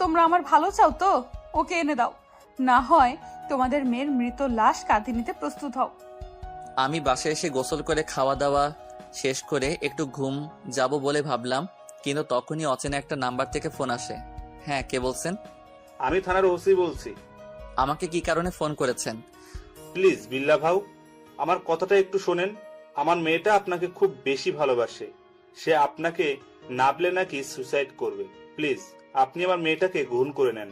তোমরা আমার ভালো চাও তো? ওকে এনে দাও। না হয় তোমাদের মেয়ের মৃত লাশ কাঁধে নিতে প্রস্তুত হও। আমি বাসায় এসে গোসল করে খাওয়া দাওয়া শেষ করে একটু ঘুম যাব বলে ভাবলাম কিন্তু তখনই অচেনা একটা নাম্বার থেকে ফোন আসে। হ্যাঁ কে বলছেন? আমি থানার ওসি বলছি। আমাকে কি কারণে ফোন করেছেন? প্লিজ বিল্লা ভাউ আমার কথাটা একটু শোনেন। আমার মেয়েটা আপনাকে খুব বেশি ভালোবাসে। সে আপনাকে নাবলে নাকি সুসাইড করবে। প্লিজ। আপনি আমার মেয়েটাকে গ্রহণ করে নেন।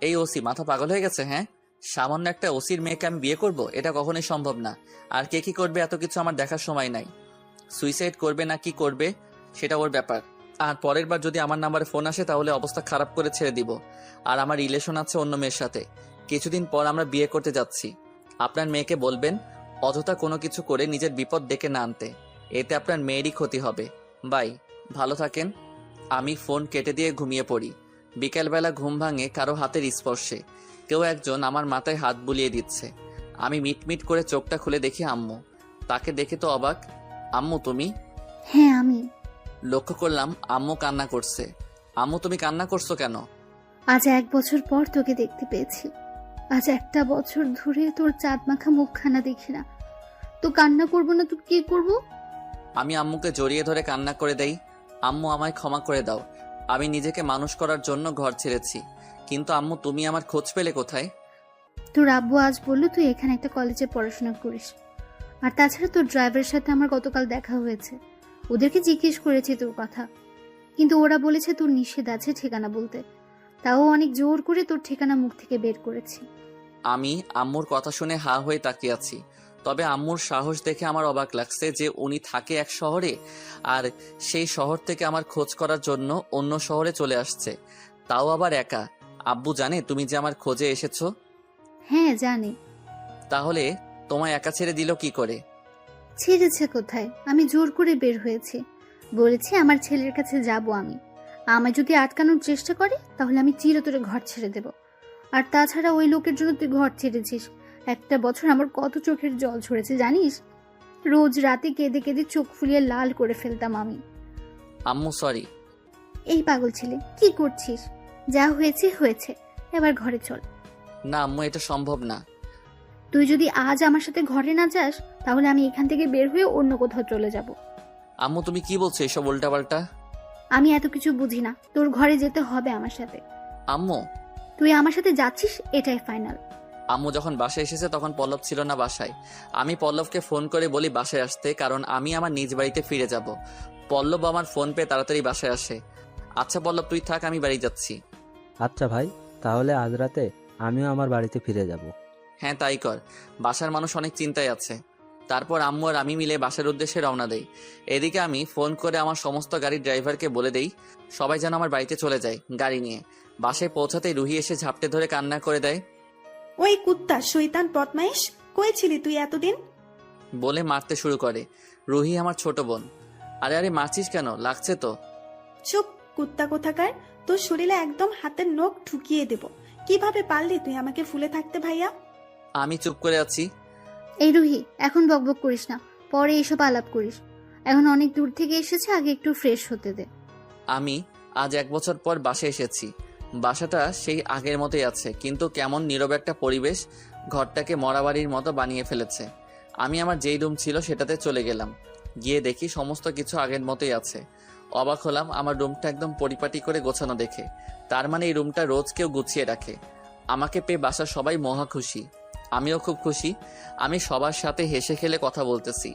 এই ওসি, মাথা পাগল হয়ে গেছে হ্যাঁ? সামান্য একটা ওসির মেয়েকে আমি বিয়ে করব, এটা কখনোই সম্ভব না। আর কে কি করবে, এত কিছু আমার দেখার সময় নাই। সুইসাইড করবে না কি করবে, সেটা ওর ব্যাপার। আর পরের বার যদি আমার নাম্বারে ফোন আসে, তাহলে অবস্থা খারাপ করে ছেড়ে দিব। আর আমার রিলেশন আছে অন্য মেয়ের সাথে। কিছুদিন পর আমরা বিয়ে করতে যাচ্ছি। আপনার মেয়েকে বলবেন, অযথা কোনো কিছু করে নিজের বিপদ ডেকে না আনতে। এতে আপনার মেয়েরই ক্ষতি হবে। বাই, ভালো থাকেন। আমি ফোন কেটে দিয়ে ঘুমিয়ে পড়ি। বিকেলবেলা ঘুম ভাঙে কারও হাতের স্পর্শে। কেউ একজন আমার মাথায় হাত বুলিয়ে দিচ্ছে। আমি মিটমিট করে চোখটা খুলে দেখি আম্মু। তাকে দেখে তো অবাক। আম্মু তুমি? হ্যাঁ আমি। লক্ষ্য করলাম আম্মু কান্না করছে। আম্মু তুমি কান্না করছ কেন? আজ এক বছর পর তোকে দেখতে পেয়েছি। আজ একটা বছর ধরে তোর চাঁদ মাখা মুখখানা দেখি না। তো কান্না করব না তো কি করব? আমি আম্মুকে জড়িয়ে ধরে কান্না করে দেই। আম্মু আমায় ক্ষমা করে দাও। আমি নিজেকে মানুষ করার জন্য ঘর ছেড়েছি। কিন্তু আম্মু তুমি আমার খোঁজ পেলে কোথায়? তোর আব্বু আজ বলল তুই এখানে একটা কলেজে পড়াশোনা করিস। আর তাছাড়া তোর ড্রাইভারের সাথে আমার গতকাল দেখা হয়েছে। ওদেরকে জিজ্ঞেস করেছি তোর কথা। কিন্তু ওরা বলেছে তোর নিষেধ আছে ঠিকানা বলতে। তাও অনেক জোর করে তোর ঠিকানা মুখ থেকে বের করেছি। আমি আম্মুর কথা শুনে হা হয়ে তাকিয়ে আছি। তবে আম্মুর সাহস দেখে আমার অবাক লাগছে যে উনি থাকে এক শহরে আর সেই শহর থেকে আমার খোঁজ করার জন্য অন্য শহরে চলে আসছে। তাও আবার একা। আব্বু জানে তুমি যে আমার খোঁজে এসেছ? হ্যাঁ জানি। তাহলে তোমায় একা ছেড়ে দিল কি করে? ছেড়েছে কোথায়? আমি জোর করে বের হয়েছি। বলেছি আমার ছেলের কাছে যাব আমি। আমায় যদি আটকানোর চেষ্টা করে তাহলে আমি চিরতরে ঘর ছেড়ে দেব। আর তাছাড়া ওই লোকের জন্য তুই ঘর ছেড়েছিস। একটা বছর আমার কত চোখের জল ঝরেছে জানিস? রোজ রাতে কেঁদে কেঁদে চোখ ফুলিয়ে লাল করে ফেলতাম আমি। আম্মু সরি এই পাগল ছেলে কি করছিস? যা হয়েছে হয়েছে। এবার ঘরে চল। না আম্মু এটা সম্ভব না। তুই যদি আজ আমার সাথে ঘরে না যাস তাহলে আমি এখান থেকে বের হয়ে অন্য কোথাও চলে যাব। আম্মু তুমি কি বলছো এসব উল্টাপাল্টা? আমি এত কিছু বুঝি না। তোর ঘরে যেতে হবে আমার সাথে। আম্মু। তুই আমার সাথে যাচ্ছিস এটাই ফাইনাল আম্মু যখন বাসায় এসেছে তখন পল্লব ছিল না বাসায়। আমি পল্লবকে ফোন করে বলি বাসায় আসতে কারণ আমি আমার নিজ বাড়িতে ফিরে যাব। পল্লব আমার ফোন পেয়ে তাড়াতাড়ি বাসায় আসে। আচ্ছা পল্লব তুই থাক আমি বাড়ি যাচ্ছি। আচ্ছা ভাই তাহলে আজ রাতে আমিও আমার বাড়িতে ফিরে যাব। হ্যাঁ তাই কর। বাসার মানুষ অনেক চিন্তায় আছে। তারপর আম্মু আর আমি মিলে বাসার উদ্দেশ্যে রওনা দেই। এদিকে আমি ফোন করে আমার সমস্ত গাড়ির ড্রাইভারকে বলে দেই সবাই যেন আমার বাড়িতে চলে যায় গাড়ি নিয়ে। বাসায় পৌঁছাতেই রুহি এসে ঝাপটে ধরে কান্না করে দেয় ওই কুত্তা শৈতান বদমাইশ কই ছিলি তুই এতদিন? বলে মারতে শুরু করে। রুহি আমার ছোট বোন। আরে আরে মারছিস কেন? লাগছে তো। চুপ কুত্তা কোথাকার? তোর শরীরে একদম হাতের নখ ঢুকিয়ে দেব। কীভাবে পারলি তুই আমাকে ফুলে থাকতে ভাইয়া? আমি চুপ করে আছি। এই রুহি এখন বকবক করিস না। পরে এসব আলাপ করিস। এখন অনেক দূর থেকে এসেছে আগে একটু ফ্রেশ হতে দে। আমি আজ এক বছর পর বাসে এসেছি। বাসাটা সেই আগের মতোই আছে, কিন্তু কেমন নীরব একটা পরিবেশ ঘরটাকে মরাবাড়ির মতো বানিয়ে ফেলেছে। আমি আমার যেই রুম ছিল সেটাতে চলে গেলাম। গিয়ে দেখি সমস্ত কিছু আগের মতোই আছে। অবাক হলাম আমার রুমটা একদম পরিপাটি করে গোছানো দেখে। তার মানে এই রুমটা রোজ কেউ গুছিয়ে রাখে। আমাকে পেয়ে বাসার সবাই মহা খুশি। আমিও খুব খুশি। আমি সবার সাথে হেসে খেলে কথা বলতেছি।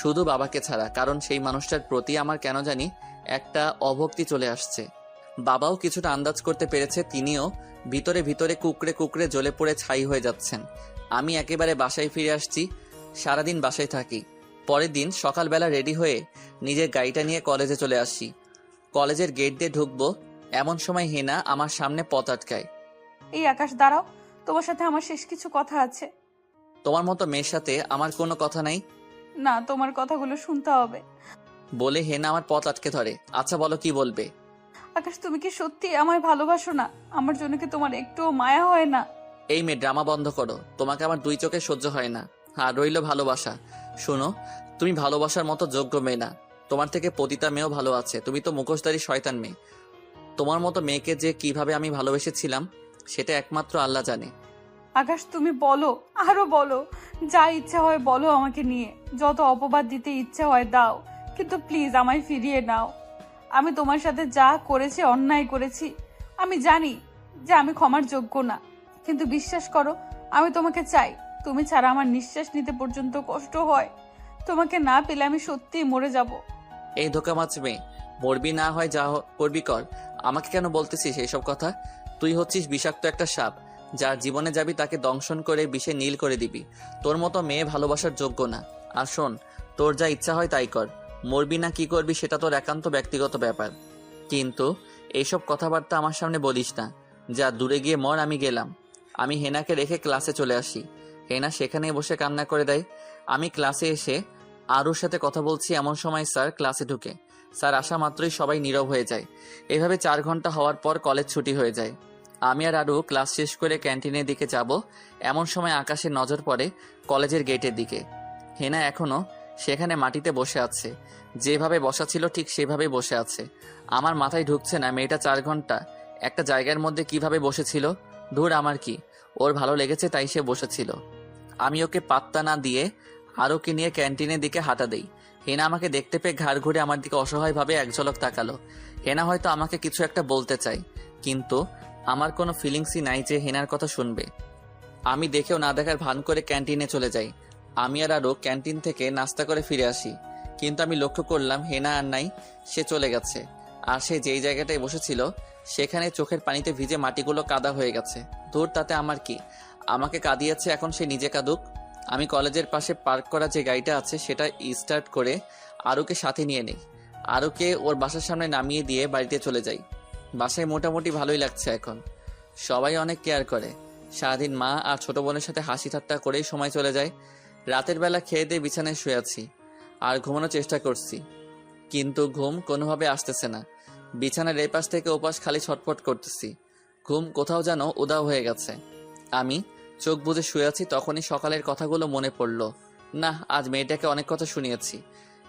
শুধু বাবাকে ছাড়া, কারণ সেই মানুষটার প্রতি আমার কেন জানি একটা অভক্তি চলে আসছে। বাবাও কিছুটা আন্দাজ করতে পেরেছে তিনিও ভিতরে ভিতরে কুকড়ে কুকড়ে জ্বলে পড়ে ছাই হয়ে যাচ্ছেন। আমি একেবারে বাসায় ফিরে আসছি সারাদিন বাসায় থাকি। পরের দিন সকালবেলা রেডি হয়ে নিজের গাড়িটা নিয়ে কলেজে চলে আসি। কলেজের গেট দিয়ে ঢুকবো এমন সময় হেনা আমার সামনে পথ আটকায়। এই আকাশ দাঁড়াও তোমার সাথে আমার শেষ কিছু কথা আছে। তোমার মতো মেয়ের সাথে আমার কোনো কথা নাই? না তোমার কথাগুলো শুনতে হবে। বলে হেনা আমার পথ আটকে ধরে। আচ্ছা বলো কি বলবে? আকাশ তুমি কি সত্যি আমায় ভালোবাসো না? আমার জন্য কি তোমার একটুও মায়া হয় না? এই মেয়ে ড্রামা বন্ধ করো। তোমাকে আমার দুই চোখে সহ্য হয় না। আর রইল ভালোবাসা। শোনো তুমি ভালোবাসার মতো যোগ্য মেয়ে না। তোমার থেকে পতিতা মেয়েও ভালো আছে। তুমি তো মুখোশধারী শয়তান মেয়ে। তোমার মতো মেয়েকে যে কীভাবে আমি ভালোবেসেছিলাম সেটা একমাত্র আল্লাহ জানে। আকাশ তুমি বলো আরও বলো। যা ইচ্ছা হয় বলো আমাকে নিয়ে। যত অপবাদ দিতে ইচ্ছে হয় দাও। কিন্তু প্লিজ আমায় ফিরিয়ে নাও। আমি তোমার সাথে যা করেছি, অন্যায় করেছি, আমি জানি যে আমি ক্ষমার যোগ্য না। কিন্তু বিশ্বাস করো, আমি তোমাকে চাই, তুমি ছাড়া আমার নিঃশ্বাস নিতে পর্যন্ত কষ্ট হয়। তোমাকে না পেলে আমি সত্যিই মরে যাব। এই ধোকা মাছ মেয়ে, মরবি না হয় যা করবি কর। আমাকে কেন বলতেছিস এইসব কথা? তুই হচ্ছিস বিষাক্ত একটা সাপ, যার জীবনে যাবি তাকে দংশন করে বিষে নীল করে দিবি। তোর মতো মেয়ে ভালোবাসার যোগ্য না। আর শোন, তোর যা ইচ্ছা হয় তাই কর। মরবি না কি করবি সেটা তোর একান্ত ব্যক্তিগত ব্যাপার। কিন্তু এইসব কথাবার্তা আমার সামনে বলিস না। যা দূরে গিয়ে মর, আমি গেলাম। আমি হেনাকে রেখে ক্লাসে চলে আসি। হেনা সেখানেই বসে কান্না করে দেয়। আমি ক্লাসে এসে আরুর সাথে কথা বলছি এমন সময় স্যার ক্লাসে ঢুকে। স্যার আসা মাত্রই সবাই নীরব হয়ে যায়। এভাবে চার ঘণ্টা হওয়ার পর কলেজ ছুটি হয়ে যায়। আমি আর আরু ক্লাস শেষ করে ক্যান্টিনের দিকে যাব। এমন সময় আকাশে নজর পড়ে কলেজের গেটের দিকে। হেনা এখনও সেখানে মাটিতে বসে আছে। যেভাবে বসা ছিল ঠিক সেভাবেই বসে আছে। আমার মাথায় ঢুকছে না মেয়েটা চার ঘণ্টা। একটা জায়গার মধ্যে কীভাবে বসেছিল? ধুর, আমার কি? ওর ভালো লেগেছে তাই সে বসেছিল। আমি ওকে পাত্তা না দিয়ে আরোকে নিয়ে ক্যান্টিনের দিকে হাঁটা দেই। হেনা আমাকে দেখতে পেয়ে ঘাড় ঘুরে আমার দিকে অসহায়ভাবে এক ঝলক তাকালো। হেনা হয়তো আমাকে কিছু একটা বলতে চাই কিন্তু আমার কোনো ফিলিংসই নাই যে হেনার কথা শুনবে। আমি দেখেও না দেখার ভান করে ক্যান্টিনে চলে যাই। আমি আর আরও ক্যান্টিন থেকে নাস্তা করে ফিরে আসি। কিন্তু আমি লক্ষ্য করলাম হেনা আর নাই, সে চলে গেছে। আর সে যেই জায়গাটায় বসেছিল, সেখানে চোখের পানিতে ভিজে মাটিগুলো কাদা হয়ে গেছে। দূর তাতে আমার কি? আমাকে কাঁদিয়েছে এখন সে নিজে কাঁদুক। আমি কলেজের পাশে পার্ক করা যে গাড়িটা আছে, সেটা স্টার্ট করে আরুকে সাথে নিয়ে নেই। আরুকে ওর বাসার সামনে নামিয়ে দিয়ে বাড়িতে চলে যাই। বাসায় মোটামুটি ভালোই লাগছে এখন। সবাই অনেক কেয়ার করে। সারাদিন মা আর ছোট বোনের সাথে হাসি ঠাট্টা করেই সময় চলে যায়। রাতের বেলা খেয়ে দিয়ে বিছানায় শুয়ে আছি, আর ঘুমানোর চেষ্টা করছি। কিন্তু ঘুম কোনোভাবে আসতেছে না। বিছানার এপাশ থেকে ওপাশ খালি ছটফট করতেছি। ঘুম কোথাও যেন উদাও হয়ে গেছে। আমি চোখ বুজে শুয়ে আছি, তখনই সকালের কথাগুলো মনে পড়ল। না, আজ মেয়েটাকে অনেক কথা শুনিয়েছি।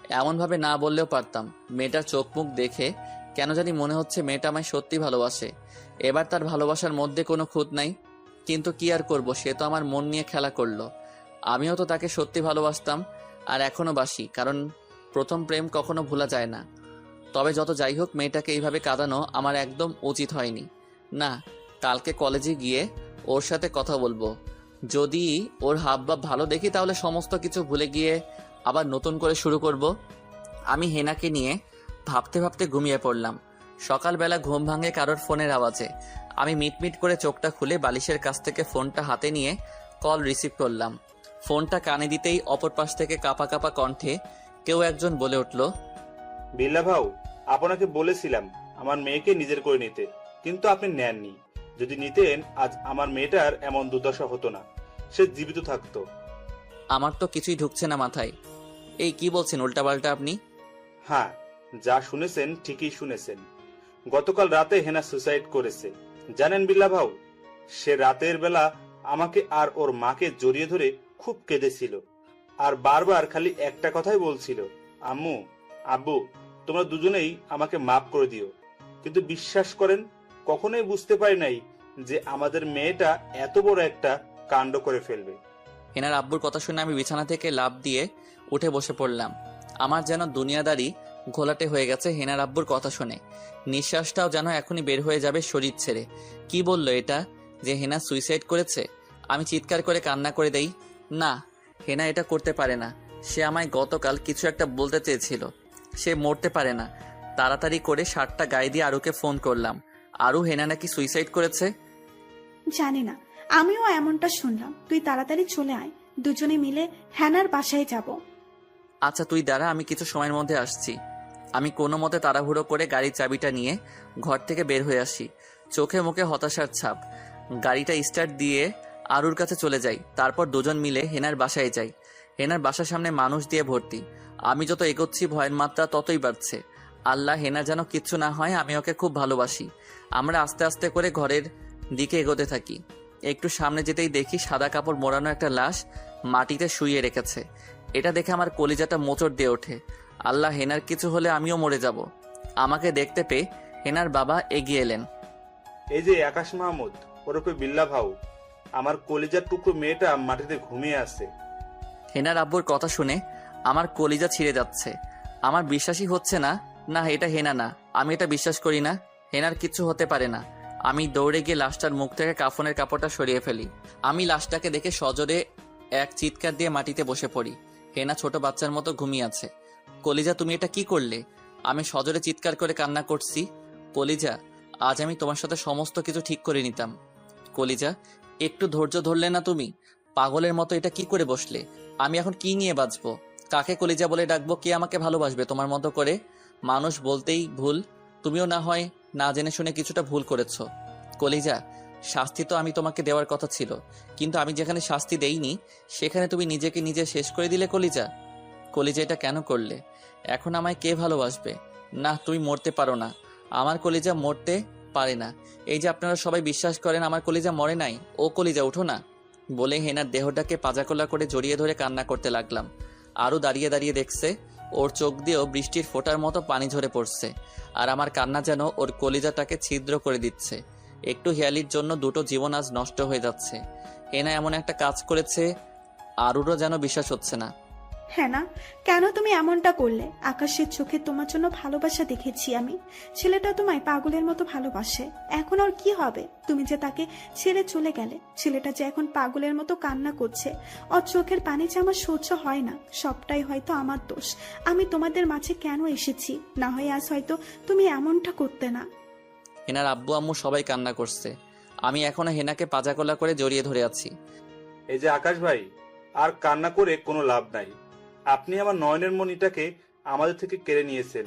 এমনভাবে না বললেও পারতাম। মেয়েটার চোখ মুখ দেখে কেন জানি মনে হচ্ছে মেয়েটা আমায় সত্যি ভালোবাসে। এবার তার ভালোবাসার মধ্যে কোনো খুঁত নাই। কিন্তু কি আর করব, সে তো আমার মন নিয়ে খেলা করল। আমিও তো তাকে সত্যি ভালোবাসতাম আর এখনও বাসি, কারণ প্রথম প্রেম কখনো ভোলা যায় না। তবে যত যাই হোক, মেয়েটাকে এইভাবে কাঁদানো আমার একদম উচিত হয়নি। না, কালকে কলেজে গিয়ে ওর সাথে কথা বলব। যদি ওর হাব ভাব ভালো দেখি, তাহলে সমস্ত কিছু ভুলে গিয়ে আবার নতুন করে শুরু করব। আমি হেনাকে নিয়ে ভাবতে ভাবতে ঘুমিয়ে পড়লাম। সকালবেলা ঘুম ভাঙে কারোর ফোনের আওয়াজে। আমি মিটমিট করে চোখটা খুলে বালিশের কাছ থেকে ফোনটা হাতে নিয়ে কল রিসিভ করলাম। ফোনটা কানে দিতেই অপর পাশ থেকে কাপা কাপা কণ্ঠে কেউ একজন বলে উঠল বিল্লা ভাউ আপনাকে বলেছিলাম আমার মেয়েকে নিজের করে নিতে কিন্তু আপনি নেননি। যদি নিতেন আজ আমার মেয়েটার এমন দুর্দশা হতো না। সে জীবিত থাকতো। আমার তো কিছুই ঢুকছে না মাথায়। এই কি বলছেন উল্টাপাল্টা আপনি? হ্যাঁ যা শুনেছেন ঠিকই শুনেছেন। গতকাল রাতে হেনা সুসাইড করেছে। জানেন বিল্লা ভাউ সে রাতের বেলা আমাকে আর ওর মাকে জড়িয়ে ধরে খুব কেঁদেছিল। আর বারবার খালি একটা কথাই বলছিল, আম্মু, আব্বু, তোমরা দুজনেই আমাকে মাফ করে দিও। কিন্তু বিশ্বাস করেন, কখনোই বুঝতে পারি নাই যে আমাদের মেয়েটা এত বড় একটা কাণ্ড করে ফেলবে। হেনার আব্বুর কথা শুনে আমি বিছানা থেকে লাভ দিয়ে উঠে বসে পড়লাম। আমার যেন দুনিয়াদারি ঘোলাটে হয়ে গেছে হেনার আব্বুর কথা শুনে। নিঃশ্বাসটাও যেন এখনই বের হয়ে যাবে শরীর ছেড়ে। কি বলল এটা? যে হেনা সুইসাইড করেছে? আমি চিৎকার করে কান্না করে দেই না হেনা এটা করতে পারে না। সে আমায় গতকাল কিছু একটা বলতে চেয়েছিল। সে মরতে পারে না। তাড়াতাড়ি করে শার্টটা গায়ে দিয়ে আরুকে ফোন করলাম। আরু হেনা নাকি সুইসাইড করেছে? জানি না। আমিও এমনটা শুনলাম। তুই তাড়াতাড়ি চলে আয়। দুজনে মিলে হ্যানার বাসায় যাব। আচ্ছা তুই দাঁড়া আমি কিছু সময়ের মধ্যে আসছি। আমি কোনো মতে তাড়াহুড়ো করে গাড়ির চাবিটা নিয়ে ঘর থেকে বের হয়ে আসি। চোখে মুখে হতাশার ছাপ। গাড়িটা স্টার্ট দিয়ে আরুর কাছে চলে যাই, তারপর দুজন মিলে হেনার বাসায় যাই। হেনার বাসার সামনে মানুষ দিয়ে ভর্তি। আমি যত এগোচ্ছি, ভয়ের মাত্রা ততই বাড়ছে। আল্লাহ, হেনা যেন কিচ্ছু না হয়, আমি ওকে খুব ভালোবাসি। আমরা আস্তে আস্তে করে ঘরের দিকে এগোতে থাকি। একটু সামনে যেতেই দেখি সাদা কাপড় মোড়ানো একটা লাশ মাটিতে শুইয়ে রেখেছে। এটা দেখে আমার কলিজাটা মোচড় দিয়ে ওঠে। আল্লাহ, হেনার কিছু হলে আমিও মরে যাব। আমাকে দেখতে পেয়ে হেনার বাবা এগিয়ে এলেন। এই যে আকাশ মাহমুদ, ওরফে বিল্লা ভাউ আমার কলিজার টুকরো মেয়েটা মাটিতে ঘুমিয়ে আছে। হেনার আব্বুর কথা শুনে আমার কলিজা ছিঁড়ে যাচ্ছে। আমার বিশ্বাসই হচ্ছে না না, এটা হেনা না। আমি এটা বিশ্বাস করি না, হেনার কিছু হতে পারে না। আমি দৌড়ে গিয়ে লাশটার মুখ থেকে কাফনের কাপড়টা সরিয়ে ফেলি। আমি লাশটাকে দেখে সজোরে এক চিৎকার দিয়ে মাটিতে বসে পড়ি। হেনা ছোট বাচ্চার মতো ঘুমিয়ে আছে। কলিজা, তুমি এটা কি করলে? আমি সজোরে চিৎকার করে কান্না করছি। কলিজা, আজ আমি তোমার সাথে সমস্ত কিছু ঠিক করে নিতাম। কলিজা একটু ধৈর্য ধরলে না তুমি? পাগলের মতো এটা কি করে বসলে? আমি এখন কি নিয়ে বাঁচবো? কাকে কলিজা বলে ডাকবো? কে আমাকে ভালোবাসবে তোমার মতো করে? মানুষ বলতেই ভুল। তুমিও না হয় না জেনে শুনে কিছুটা ভুল করেছ। কলিজা, শাস্তি তো আমি তোমাকে দেওয়ার কথা ছিল। কিন্তু আমি যেখানে শাস্তি দেইনি, সেখানে তুমি নিজেকে নিজে শেষ করে দিলে কলিজা। কলিজা এটা কেন করলে? এখন আমায় কে ভালোবাসবে? না, তুমি মরতে পারো না। আমার কলিজা মরতে পারে না। এই যে আপনারা সবাই বিশ্বাস করেন আমার কলিজা মরে নাই, ও কলিজা উঠো না। বলে হেনার দেহটাকে পাজাকোলা করে জড়িয়ে ধরে কান্না করতে লাগলাম। আরও দাঁড়িয়ে দাঁড়িয়ে দেখছে, ওর চোখ দিয়েও বৃষ্টির ফোঁটার মতো পানি ঝরে পড়ছে, আর আমার কান্না যেন ওর কলিজাটাকে ছিদ্র করে দিচ্ছে। একটু হেয়ালির জন্য দুটো জীবন আজ নষ্ট হয়ে যাচ্ছে। হেনা এমন একটা কাজ করেছে, আরুরও যেন বিশ্বাস হচ্ছে না। হ্যাঁ না কেন তুমি এমনটা করলে? আকাশের চোখে তোমার জন্য ভালোবাসা দেখেছি আমি। ছেলেটা তোমায় পাগলের মতো ভালোবাসে। এখন ওর কি হবে? তুমি যে তাকে ছেড়ে চলে গেলে ছেলেটা যে এখন পাগলের মতো কান্না করছে ওর চোখের পানি যে আমার সহ্য হয় না সবটাই হয়তো আমার দোষ। আমি তোমাদের মাঝে কেন এসেছি? না হয় আজ হয়তো তুমি এমনটা করতে না। হেনার আব্বু আম্মু সবাই কান্না করছে। আমি এখনও হেনাকে পাজাকোলা করে জড়িয়ে ধরে আছি। এই যে আকাশ ভাই আর কান্না করে কোনো লাভ নাই। আপনি আমার নয়নের মণিটাকে আমাদের থেকে কেড়ে নিয়েছেন।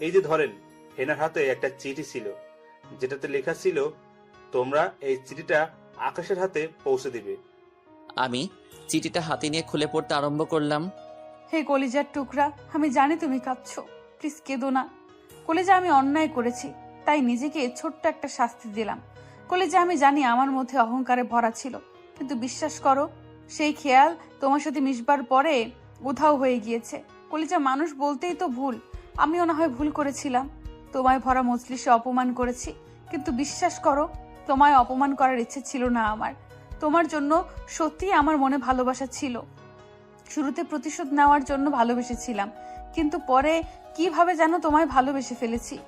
এই যে ধরেন হেনার হাতে একটা চিঠি ছিল যেটাতে লেখা ছিল তোমরা এই চিঠিটা আকাশের হাতে পৌঁছে দিবে। আমি চিঠিটা হাতে নিয়ে খুলে পড়তে আরম্ভ করলাম। হে কলিজার টুকরা আমি জানি তুমি কাঁদছো। প্লিজ কেঁদো না। কলিজা আমি অন্যায় করেছি তাই নিজেকে ছোট্ট একটা শাস্তি দিলাম। কলিজা আমি জানি আমার মধ্যে অহংকারে ভরা ছিল কিন্তু বিশ্বাস করো সেই খেয়াল তোমার সাথে মিশবার পরে উধাও হয়ে গিয়েছে। কলিজা, মানুষ বলতেই তো ভুল। আমিও না হয় ভুল করেছিলাম। তোমায় ভরা মজলিসে অপমান করেছি। কিন্তু বিশ্বাস করো, তোমায় অপমান করার ইচ্ছে ছিল না আমার। তোমার জন্য সত্যিই আমার মনে ভালোবাসা ছিল। শুরুতে প্রতিশোধ নেওয়ার জন্য ভালোবেসেছিলাম। কিন্তু পরে কীভাবে যেন তোমায় ভালোবেসে ফেলেছি?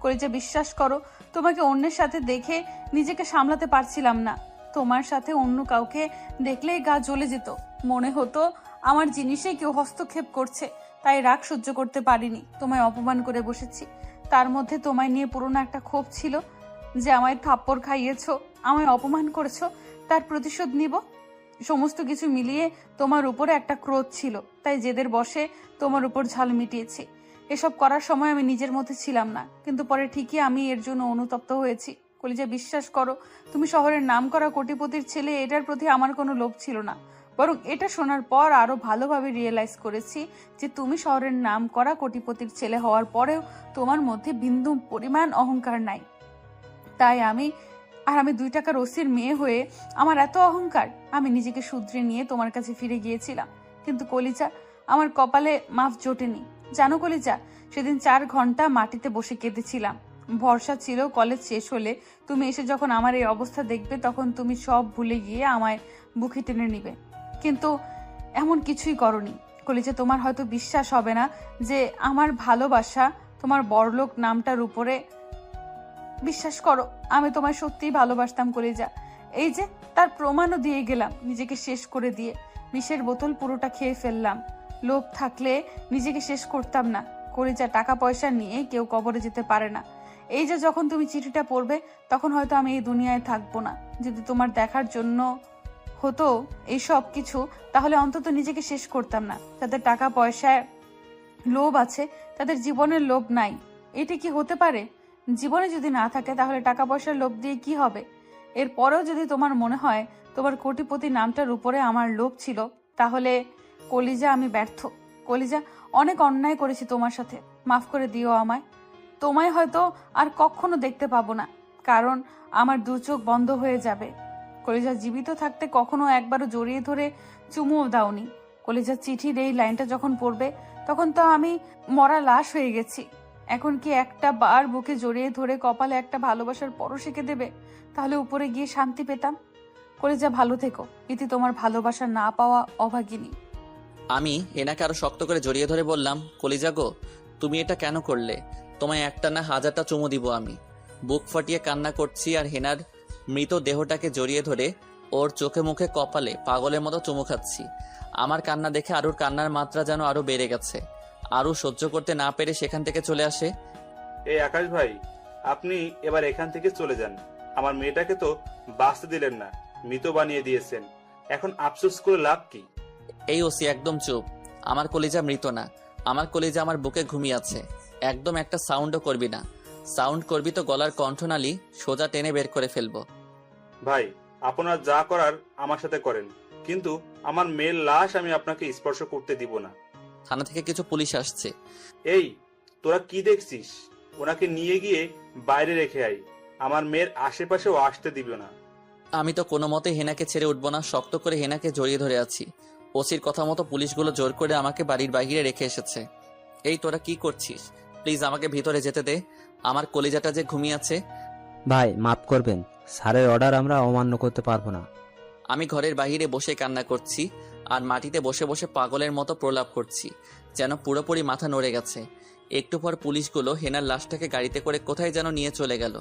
কলিজা, বিশ্বাস করো, তোমাকে অন্যের সাথে দেখে নিজেকে সামলাতে পারছিলাম না। তোমার সাথে অন্য কাউকে দেখলেই গা জ্বলে যেত। মনে হতো আমার জিনিসে কেউ হস্তক্ষেপ করছে, তাই রাগ সহ্য করতে পারিনি, তোমায় অপমান করে বসেছি। তার মধ্যে তোমায় নিয়ে পুরনো একটা ক্ষোভ ছিল যে আমায় থাপ্পড় খাইয়েছো, আমায় অপমান করেছ, তার প্রতিশোধ নিব? সমস্ত কিছু মিলিয়ে তোমার উপরে একটা ক্রোধ ছিল, তাই জেদের বসে তোমার উপর ঝাল মিটিয়েছি। এসব করার সময় আমি নিজের মধ্যে ছিলাম না, কিন্তু পরে ঠিকই আমি এর জন্য অনুতপ্ত হয়েছি। কলিজা, বিশ্বাস করো, তুমি শহরের নাম করা কোটিপতির ছেলে, এটার প্রতি আমার কোনো লোভ ছিল না। বরং এটা শোনার পর আরও ভালোভাবে রিয়েলাইজ করেছি যে তুমি শহরের নাম করা কোটিপতির ছেলে হওয়ার পরেও তোমার মধ্যে বিন্দু পরিমাণ অহংকার নাই। তাই আমি আর আমি দুই টাকার ওসির মেয়ে হয়ে আমার এত অহংকার, আমি নিজেকে শুধরে নিয়ে তোমার কাছে ফিরে গিয়েছিলাম। কিন্তু কলিজা, আমার কপালে মাফ জোটেনি। জানো কলিজা, সেদিন চার ঘণ্টা মাটিতে বসে কেঁদেছিলাম। ভরসা ছিল কলেজ শেষ হলে তুমি এসে যখন আমার এই অবস্থা দেখবে তখন তুমি সব ভুলে গিয়ে আমায় বুকে টেনে নিবে। কিন্তু এমন কিছুই করনি। কলিজা তোমার হয়তো বিশ্বাস হবে না যে আমার ভালোবাসা, তোমার বড়লোক নামটার উপরে বিশ্বাস করো, আমি তোমায় সত্যিই ভালোবাসতাম কলিজা। এই যে তার প্রমাণও দিয়ে গেলাম নিজেকে শেষ করে দিয়ে। বিষের বোতল পুরোটা খেয়ে ফেললাম। লোভ থাকলে নিজেকে শেষ করতাম না। কলিজা টাকা পয়সা নিয়ে কেউ কবরে যেতে পারে না। এই যে যখন তুমি চিঠিটা পড়বে, তখন হয়তো আমি এই দুনিয়ায় থাকব না। যদি তোমার দেখার জন্য হতো এই সব কিছু, তাহলে অন্তত নিজেকে শেষ করতাম না। তাদের টাকা পয়সায় লোভ আছে, তাদের জীবনের লোভ নাই। এটি কি হতে পারে? জীবনে যদি না থাকে, তাহলে টাকা পয়সার লোভ দিয়ে কি হবে? এরপরেও যদি তোমার মনে হয়, তোমার কোটিপতি নামটার উপরে আমার লোভ ছিল, তাহলে কলিজা, আমি ব্যর্থ। কলিজা, অনেক অন্যায় করেছি তোমার সাথে। মাফ করে দিও আমায়। তোমায় হয়তো আর কখনো দেখতে পাবো না, কারণ আমার দু চোখ বন্ধ হয়ে যাবে। কলিজা জীবিত থাকতে কখনো একবারও জড়িয়ে ধরে চুমুও দাওনি। কলিজার চিঠির এই লাইনটা যখন পড়বে, তখন তো আমি মরা লাশ হয়ে গেছি। এখন কি একটা বার বুকে জড়িয়ে ধরে কপালে একটা ভালোবাসার পরশ এঁকে দেবে? তাহলে উপরে গিয়ে শান্তি পেতাম। যা ভালো থেকো, ইতি তোমার ভালোবাসা না পাওয়া অভাগিনী। আমি হেনাকে আরও শক্ত করে জড়িয়ে ধরে বললাম, কলিজা গো, তুমি এটা কেন করলে? তোমায় একটা না হাজারটা চুমু দিব আমি। বুক ফাটিয়ে কান্না করছি আর হেনার মৃত দেহটাকে জড়িয়ে ধরে ওর চোখে মুখে কপালে পাগলের মতো চুমু খাচ্ছি। আমার কান্না দেখে আরুর কান্নার মাত্রা যেন আরও বেড়ে গেছে। আরু সহ্য করতে না পেরে সেখান থেকে চলে আসে। এই আকাশ ভাই আপনি এবার এখান থেকে চলে যান। আমার মেয়েটাকে তো বাঁচতে দিলেন না মৃত বানিয়ে দিয়েছেন। এখন আফসোস করে লাভ কি? এই ওসি একদম চুপ। আমার কলিজা মৃত না। আমার কলিজা আমার বুকে ঘুমিয়ে আছে। একদম একটা সাউন্ডও করবি না। সাউন্ড করবি তো গলার কণ্ঠনালী সোজা টেনে বের করে ফেলব। ভাই আপনার যা করার আমার সাথে করেন কিন্তু আমার মেয়ের লাশ আমি আপনাকে স্পর্শ করতে দিব না। থানা থেকে কিছু পুলিশ আসছে। এই তোরা কি দেখছিস? ওনাকে নিয়ে গিয়ে বাইরে রেখে আই আমার মেয়ের আশেপাশেও আসতে দিবে না। আমি তো কোনো মতে হেনাকে ছেড়ে উঠবো না শক্ত করে হেনাকে জড়িয়ে ধরে আছি। ওসির কথা মতো পুলিশগুলো জোর করে আমাকে বাড়ির বাইরে রেখে এসেছে। এই তোরা কি করছিস? প্লিজ আমাকে ভিতরে যেতে দে। আমার কলিজাটা যে ঘুমিয়ে আছে? ভাই মাফ করবেন। স্যারের অর্ডার আমরা অমান্য করতে পারব না। আমি ঘরের বাইরে বসে কান্না করছি আর মাটিতে বসে বসে পাগলের মতো প্রলাপ করছি যেন পুরোপুরি মাথা নড়ে গেছে। একটু পর পুলিশগুলো হেনার লাশটাকে গাড়িতে করে কোথায় যেন নিয়ে চলে গেল।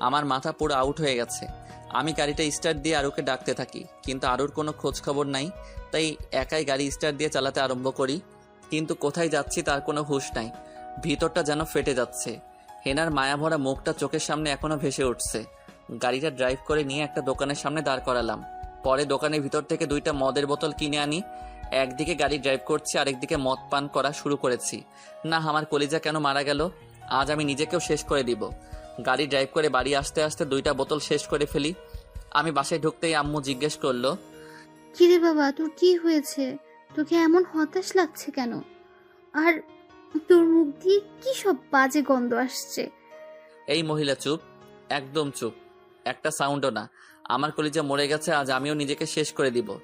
আমার মাথা পুরো আউট হয়ে গেছে। আমি গাড়িটা স্টার্ট দিয়ে আরুকে ডাকতে থাকি কিন্তু আরুর কোনো খোঁজ খবর নাই তাই একাই গাড়ি স্টার্ট দিয়ে চালাতে আরম্ভ করি। কিন্তু কোথায় যাচ্ছি তার কোনো হুঁশ নাই। ভিতরটা যেন ফেটে যাচ্ছে। হেনার মায়াভরা মুখটা চোখের সামনে এখনও ভেসে উঠছে। গাড়িটা ড্রাইভ করে নিয়ে একটা দোকানের সামনে দাঁড় করালাম। পরে দোকানের ভিতর থেকে দুইটা মদের বোতল কিনে আনি। একদিকে গাড়ি ড্রাইভ করছি, আরেকদিকে মদ পান করা শুরু করেছি। না, আমার কলিজা কেন মারা গেল? আজ আমি নিজেকেও শেষ করে দিব। গাড়ি ড্রাইভ করে বাড়ি আসতে আসতে দুইটা বোতল শেষ করে ফেলি। আমি বাসায় ঢুকতেই আম্মু জিজ্ঞেস করল, কিরে বাবা, তোর কি হয়েছে? তোকে এমন হতাশ লাগছে কেন? আর তোর মুখ দিয়ে কি সব বাজে গন্ধ আসছে? এই মহিলা চুপ একদম চুপ। একটা সাউন্ডও না। আমার কলিজা মরে গেছে আজ আমিও নিজেকে শেষ করে দিব।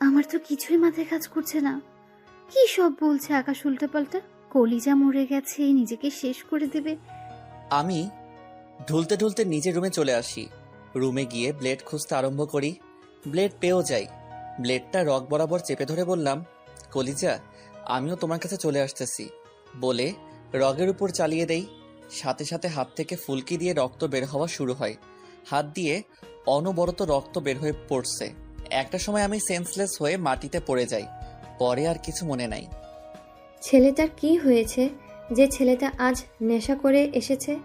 আমার তো কিছুই মাথায় কাজ করছে না। কি সব বলছে আকাশ উল্টে উল্টাপাল্টা? কলিজা মরে গেছে নিজেকে শেষ করে দেবে। আমি ঢুলতে ঢুলতে নিজের রুমে চলে আসি। রুমে গিয়ে ব্লেড খুঁজতে আরম্ভ করি। ব্লেড পেয়েও যাই। ব্লেডটা রক বরাবর চেপে ধরে বললাম কলিজা আমিও তোমার কাছে চলে আসতেছি। বলে রগের উপর চালিয়ে দেই। সাথে সাথে হাত থেকে ফুলকি দিয়ে রক্ত বের হওয়া শুরু হয়। হাত দিয়ে অনবরত রক্ত বের হয়ে পড়ছে। একটা সময় আমি সেন্সলেস হয়ে মাটিতে পড়ে যাই। পরে আর কিছু মনে নাই। ছেলেটার কি হয়েছে? যে ছেলেটা আজ নেশা করে এসেছে?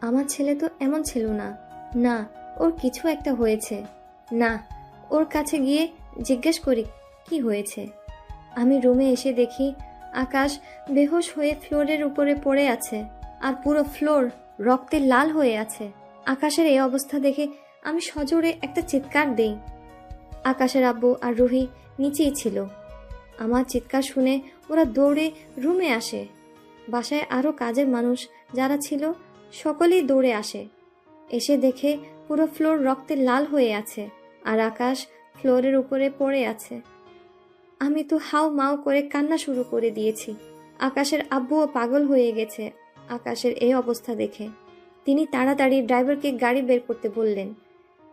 আমার ছেলে তো এমন ছিল না। না, ওর কিছু একটা হয়েছে। না, ওর কাছে গিয়ে জিজ্ঞেস করি, কি হয়েছে? আমি রুমে এসে দেখি আকাশ বেহোশ হয়ে ফ্লোরের উপরে পড়ে আছে আর পুরো ফ্লোর রক্তে লাল হয়ে আছে। আকাশের এই অবস্থা দেখে আমি সজোরে একটা চিৎকার দেই। আকাশের আব্বু আর রুহি নিচেই ছিল। আমার চিৎকার শুনে ওরা দৌড়ে রুমে আসে। বাসায় আরও কাজের মানুষ যারা ছিল, সকলেই দৌড়ে আসে। এসে দেখে পুরো ফ্লোর রক্তে লাল হয়ে আছে আর আকাশ ফ্লোরের উপরে পড়ে আছে। আমি তো হাও মাও করে কান্না শুরু করে দিয়েছি। আকাশের আব্বুও পাগল হয়ে গেছে আকাশের এই অবস্থা দেখে। তিনি তাড়াতাড়ি ড্রাইভারকে গাড়ি বের করতে বললেন।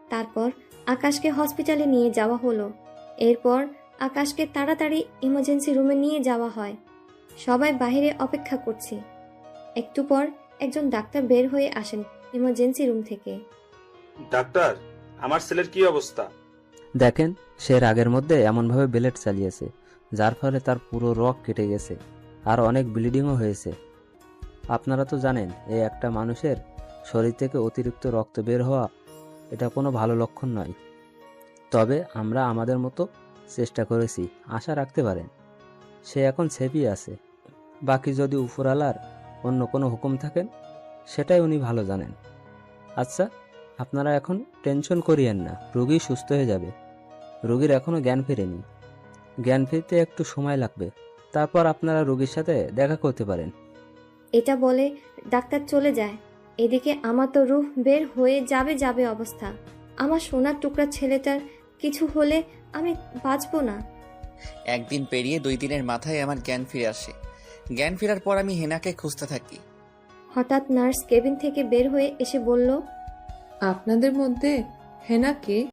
তারপর আকাশকে হসপিটালে নিয়ে যাওয়া হলো। এরপর আকাশকে তাড়াতাড়ি ইমার্জেন্সি রুমে নিয়ে যাওয়া হয়। সবাই বাইরে অপেক্ষা করছি। একটু পর একজন ডাক্তার বের হয়ে আসেন ইমার্জেন্সি রুম থেকে। ডাক্তার, আমার ছেলের কি অবস্থা? দেখেন, সে রাগের মধ্যে এমনভাবে ব্লেড চালিয়েছে, যার ফলে তার পুরো রক কেটে গেছে আর অনেক ব্লিডিংও হয়েছে। আপনারা তো জানেন এই একটা মানুষের শরীর থেকে অতিরিক্ত রক্ত বের হওয়া এটা কোনো ভালো লক্ষণ নয়। তবে আমরা আমাদের মতো চেষ্টা করেছি, আশা রাখতে পারেন। সে এখন সেফই আছে। বাকি যদি উপরালার অন্য কোনো হুকুম থাকেন, সেটাই উনি ভালো জানেন। আচ্ছা আপনারা এখন টেনশন করিয়েন না, রুগী সুস্থ হয়ে যাবে। রোগীর এখনও জ্ঞান ফেরেনি। জ্ঞান ফিরতে একটু সময় লাগবে। তারপর আপনারা রোগীর সাথে দেখা করতে পারেন। এটা বলে ডাক্তার চলে যায়। এদিকে আমার তো রুহ বের হয়ে যাবে যাবে অবস্থা। আমার সোনার টুকরা ছেলেটার কিছু হলে আমি বাঁচবো না। একদিন পেরিয়ে দুই দিনের মাথায় আমার জ্ঞান ফিরে আসে। জ্ঞান ফেরার পর আমি হেনাকে খুঁজতে থাকি। হঠাৎ নার্স কেবিন থেকে বের হয়ে এসে বলল আপনাদের মধ্যে হেনা কে?